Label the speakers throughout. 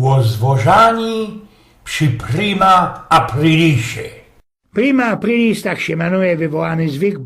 Speaker 1: łozwożani przy prima aprilisie.
Speaker 2: Prima aprilis tak się manuje wywołany zwyk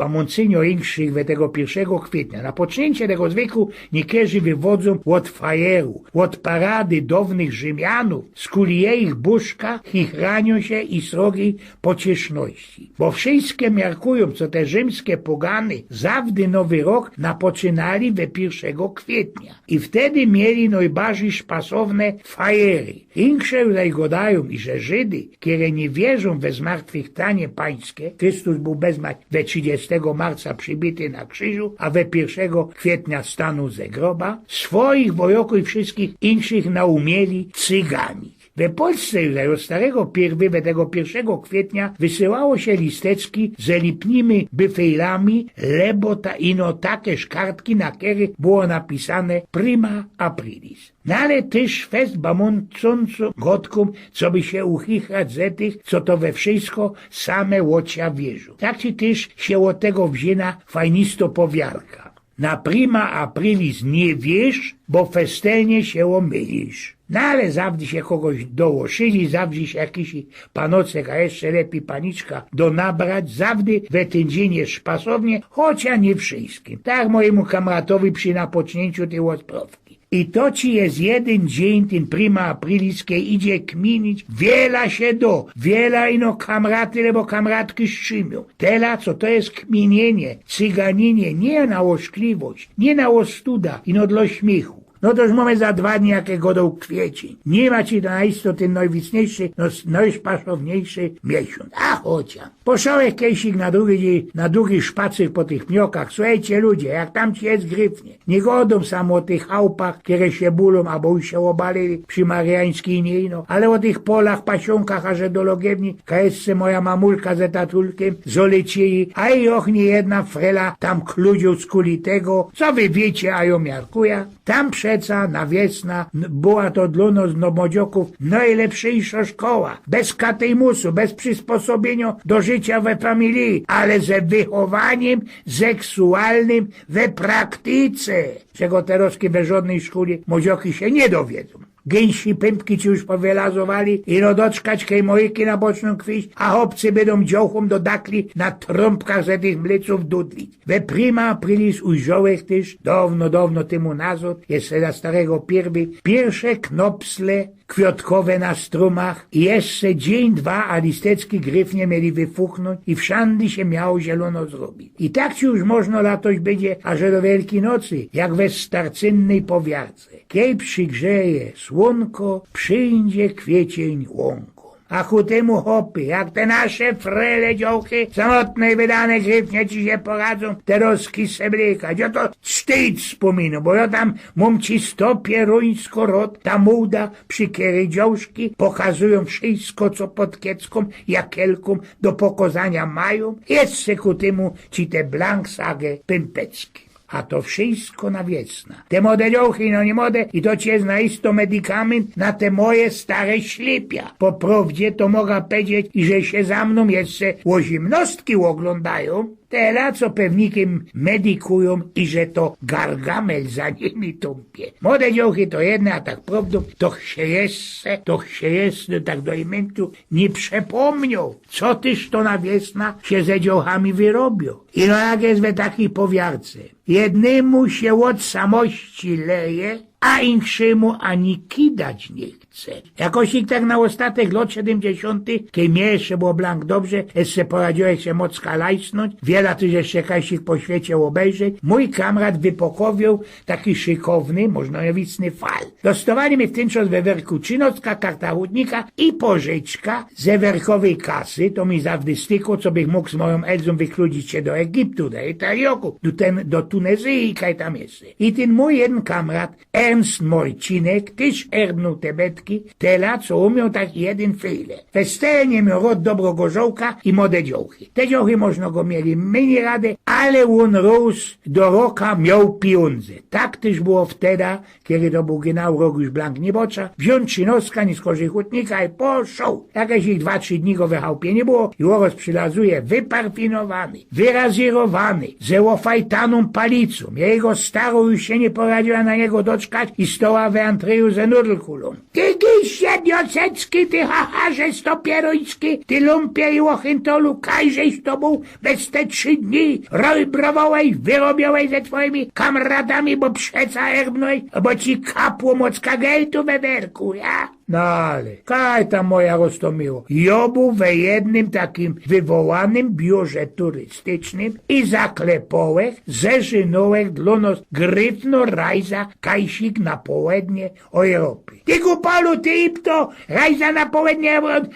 Speaker 2: we tego 1 kwietnia. Na poczęcie tego zwyku niektórzy wywodzą od fajeru, od parady dawnych Rzymianów, z ich buszka i chranią się i srogi pocieszności. Bo wszystkie miarkują, co te rzymskie pogany zawdy nowy rok napoczynali we 1 kwietnia. I wtedy mieli najbardziej szpasowne fajery. Insze zajgodają, i że Żydy, które nie wierzą we zmartwychwstanie pańskie, Chrystus był bezmać we 30 marca przybity na krzyżu, a we 1 kwietnia stanął ze groba, swoich wojoków i wszystkich inszych naumieli cyganić. We Polsce już od starego pierwy tego 1 kwietnia wysyłało się listeczki z lipnimi byfejlami, lebo ta ino takeż kartki, na których było napisane prima aprilis. No ale też fest bamoncząco gotkom, co by się uchichrać ze tych, co to we wszystko same łocia wierzą. Tak ci też się tego wzięna fajnisto powiarka. Na prima aprilis nie wiesz, bo festelnie się omylisz. No ale się kogoś dołoszyli, zawdy się jakiś panocek, a jeszcze lepiej paniczka do nabrać, zawdy we ten dzień jest szpasownie, chociaż nie wszystkim. Tak mojemu kamratowi przy napocznięciu tej odprowki. I to ci jest jeden dzień, ten prima apriliskie idzie kminić, wiela się do, wiela ino kamraty, lebo kamratki szczymią. Tela, co to jest kminienie, cyganinie, nie na oszkliwość, nie na ostuda, ino dla śmiechu. No to już mamy za dwa dni jakie godą kwiecień. Nie ma ci to najsto ten najwicniejszy, no najszpaszowniejszy miesiąc. A chociaż. Poszłeś kiedyś na drugi na drugi szpacer po tych miokach. Słuchajcie ludzie, jak tam ci jest gryfnie. Nie godą samo o tych chałupach, które się bulą, albo się obalili przy Mariańskiej nie no. Ale o tych polach, pasionkach, a że do Logiewni, kajesce moja mamulka ze tatulkiem, zolecieli, a i och nie jedna frela tam kludził z kuli tego, co wy wiecie, a ją miarkuja. Tam przeca na wiesna n- była to dla nas nomodzioków najlepsza szkoła. Bez katejmusu, bez przysposobienia do życia we familii, ale ze wychowaniem seksualnym we praktyce. Czego teraz we żadnej szkole młodzioki się nie dowiedzą. Gęsi pępki ci już powylazowali i rodoczkać kejmojki na boczną kwiść, a chłopcy będą dziołchom dodakli na trąbkach ze tych mleców dudlić. We prima aprilis ujrzałeś też, dawno, dawno temu nazad, jeszcze za starego pierwy, pierwsze knopsle kwiatkowe na strumach i jeszcze dzień, dwa, a listecki gryf nie mieli wyfuchnąć i wszędy się miało zielono zrobić. I tak ci już można latać będzie, aż do Wielkiej Nocy, jak we starcynnej powiarce. Kiej przygrzeje słonko, przyjdzie kwiecień łąką. A ku temu hopy, jak te nasze frele dziołchy, samotne i wydane gryfnie ci się poradzą, te roski seblikać. Ja to wstyd wspominu, bo ja tam mam ci sto pieruńsko rot, ta muda przy kiery dziołszki pokazują wszystko, co pod kiecką, jakielką do pokazania mają. Jeszcze ku temu ci te blank sagę. A to wszystko na wiesna. Te modeliołchy, no nie mode, i to ci jest naisto medykament na te moje stare ślipia. Po prawdzie to mogę powiedzieć, i że się za mną jeszcze łozimnostki oglądają, Tela, co pewnikiem medykują i że to gargamel za nimi tąpie. Młode dziołchy to jedne, a tak prawdą, to się jeszcze, to się jeszcze tak do imentu nie przepomnią, co tyż to na wiesna się ze dziołchami wyrobią. I no jak jest we takiej powiarce. Jednemu się od samości leje, a inszemu ani kidać nie. Jakoś ich tak na ostatek lat 70., kiedy mnie jeszcze było blank dobrze, jeszcze poradziłeś się mocka lajsnąć, wiele też jeszcze ich po świecie obejrzeć, mój kamrat wypokowił taki szykowny, można jawicny fal. Dostawali mi w ten czas we werku czynocka, karta hutnika i pożyczka ze werkowej kasy, to mi zawdy styko, co bych mógł z moją Elzą wykludzić się do Egiptu, do Italioku, do, ten, do Tunezji, kaj tam jest. I ten mój jeden kamrat, Ernst Morcinek, też ernął te betki, tela, co umiał tak jeden fejle. Festelnie miał rod dobrogorzołka i młode dziołchy. Te dziołchy można go mieli mniej radę, ale on rósł do roka miał pieniądze. Tak też było wtedy, kiedy to był generał Rogusz Blank Niebocza, wziąć czynoska, nie skorzy hutnika i poszł. Jakieś ich dwa, trzy dni go we chałupie nie było i oraz przylazuje wyparfinowany, wyrazirowany, ze łofajtaną palicą. Jego starą już się nie poradziła na niego doczka spać i stoła w antryju ze nudlkulą. Ty diocecki, ty hacharze stopieroński, ty lumpie i łochintolu, kajżeś to był bez te trzy dni, roj browołej, wyrobiałej ze twoimi kamratami, bo przeca erbnoj, bo ci kapło mocka geltu we werku, ja? No ale, kaj tam moja Rostomiło, jobu we jednym takim wywołanym biurze turystycznym i zaklepołech ze żynołek dla nos gryfno rajza kajsik na połednie Europy. Ty kupalu, ty ipto, rajza na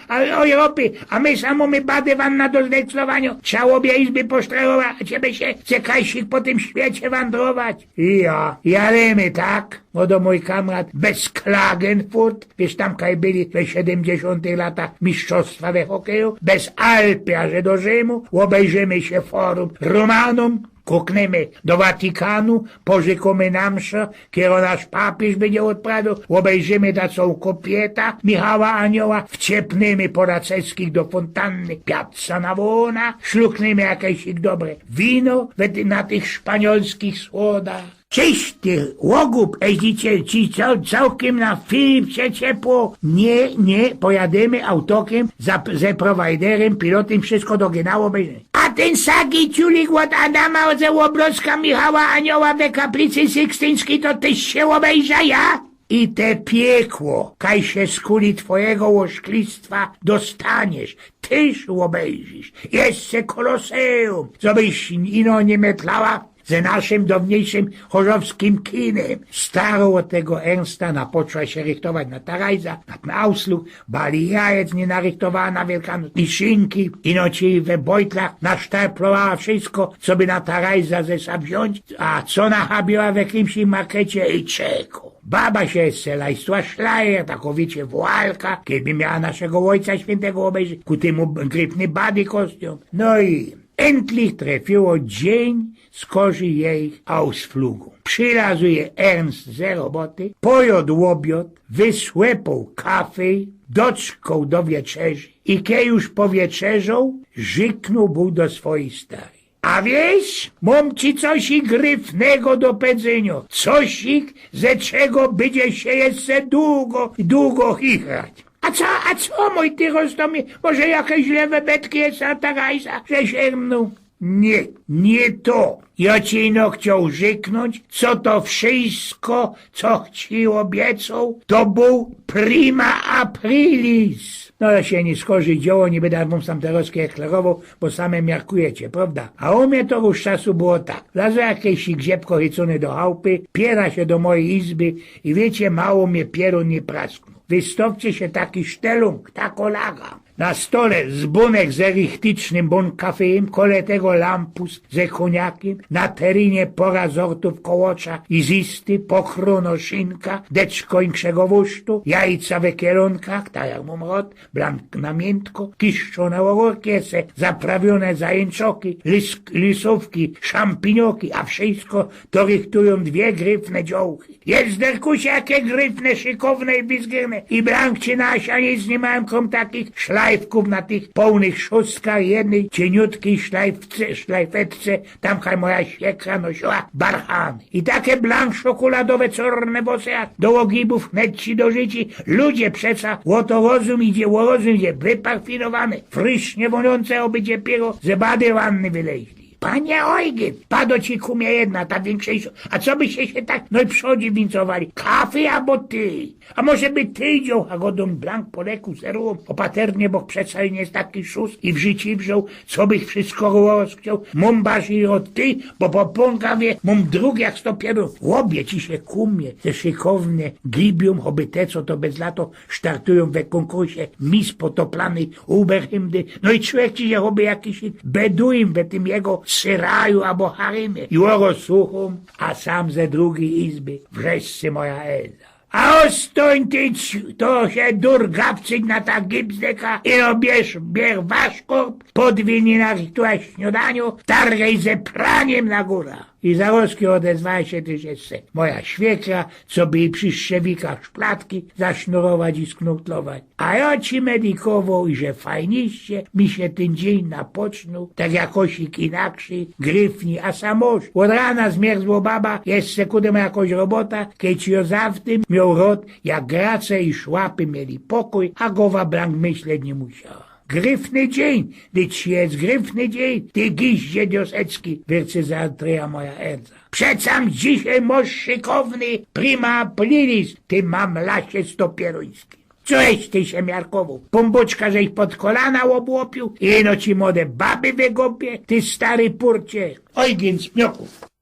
Speaker 2: a- Europy, a my samo my bady wam na dozdeclowaniu. Trzałobie izby posztrelowa, a ciebie się chce kajsik po tym świecie wandrować. I ja, jaremy, tak? Do mój kamrat bez Klagenfurt, wiesz tam kaj byli we 70 latach mistrzostwa we hokeju, bez Alpy, a że do Rzymu, obejrzymy się forum Romanom, kuknemy do Watykanu, pożykomy na mszę, kiedy nasz papież będzie odprawił, obejrzymy ta są kopieta Michała Anioła, wciepnymy po raceckich do fontanny Piazza Navona, szlukniemy jakieś ich dobre wino na tych szpaniolskich słodach. Cześć ty, łogub, eździcie ci cał, całkiem na Filipcie ciepło. Nie, nie, pojadymy autokiem za, ze prowajderem, pilotem, wszystko dogenało będzie. A ten sagi ciulik od Adama od Łobroska Michała Anioła we kaplicy Sykstyńskiej to tyś się obejrza ja? I te piekło, kaj się z kuli twojego łoszklistwa dostaniesz, tyż obejrzysz. Jeszcze koloseum, co byś ino nie metlała, ze naszym dawniejszym chorzowskim kinem. Staro od tego Ernsta napoczęła się rychtować na Tarajza, na Ausflug, bali jajec nie narychtowała na Wielkanoc, i szynki, i noci we bojtlach nasztarplowała wszystko, co by na Tarajza zesa wziąć, a co nachabiła w jakimś markecie i czego. Baba się selajstła szlajer, takowicie woalka, kiedy miała naszego ojca świętego obejrzeć, ku temu grypny bady kostium. No i endlich trafiło dzień z jej Ausflugu. Przylazuje Ernst ze roboty, pojadł obiad, wysłepał kafej, doczkał do wieczerzy i kiedy już powieczerzał, żyknął był do swojej starej. A wiesz, mam ci coś gryfnego do pedzenia. Cosik, ze czego będzie się jeszcze długo, długo chichrać. A co, a co, mój ty roztomie? Może jakieś lewe betki jest na tarajsa, że sięgnął? Nie, nie to. Ja ci no chciał żyknąć, co to wszystko, co ci obiecał, to był prima aprilis. No ja się nie skorzy dzieło, nie będę wam sam teraz deklarował, bo same miarkujecie, prawda? A u mnie to już czasu było tak. Lazo jakieś grzebko chycony do chałupy, piera się do mojej izby i wiecie, mało mnie pieru nie prasknął. Wystawcie się taki sztelung, tako laga. Na stole zbunek z erichtycznym bon kafejem, kole tego lampus ze koniakiem, na terinie pora zortów kołocza i zisty, pochrono szynka, deczko inkszego wusztu, jajca we kierunkach, tak jak mam rot, blank na miętko, kiszczone ogórkiese, zaprawione zajęczoki, lis, lisówki, szampinioki, a wszystko to rychtują dwie gryfne dziołchy. Jest derkusie jakie gryfne, szykowne i bizgirne. I brankcie nasia nic nie mają krom takich szlajfków na tych pełnych szóstkach, jednej cieniutkiej szlajfce, szlajfetce, tam kaj moja siekra nosiła barchany. I takie blank szokoladowe, czarne włosy, jak do ogibów, ci do życi. Ludzie przeca, łoto rozum idzie, rozum idzie, wyparfinowany, frysznie wonujące obycie piero, ze bady wanny wyleźli. Panie Ojgien, pado ci kumie jedna, ta większejsza. A co byście się tak, no i przodzi wincowali? Kafy albo ty? A może by ty wziął, a go Don Blanc po leku zerło, opaternie, bo przeca nie jest taki szus i w życiu wziął, co bych wszystko rozchciał. Mum bazi od ty, bo po pąkawie mum drugi jak sto pieru. Łobie ci się kumie, te szykowne gibium, oby te, co to bez lato startują we konkursie mis potoplanej Uberhymny. No i człowiek ci się oby jakiś beduin we tym jego syraju albo harymie. I rozsuchum, a sam ze drugiej izby wreszcie moja Elza. A ostoń ty, to się dur gapcyk na ta gipsdeka i robisz bier wasz korb, podwini na śniadaniu, targaj ze praniem na góra. I Zarowski odezwała się też jeszcze moja świekra, co by przy szczewikach szplatki zasznurować i sknutlować. A ja ci medikował, że fajniście mi się ten dzień napocznuł, tak jak osik inaksi, gryfni, a samoż. Od rana zmierzło baba, jeszcze kudem jakoś robota, kiedy jo zawtym miał rot, jak grace i szłapy mieli pokój, a gowa blank myśleć nie musiała. Gryfny dzień, dyć jest gryfny dzień, ty giździe diosecki, wierce zaatryja moja erdza. Przecam dzisiaj moż szykowny, prima aprilis, ty mam lasie stopieruński. Cześć ty się miarkował, pomboczka żeś pod kolana obłopił, ino ci młode baby wygopie, ty stary purcie. Oj, więc mioków.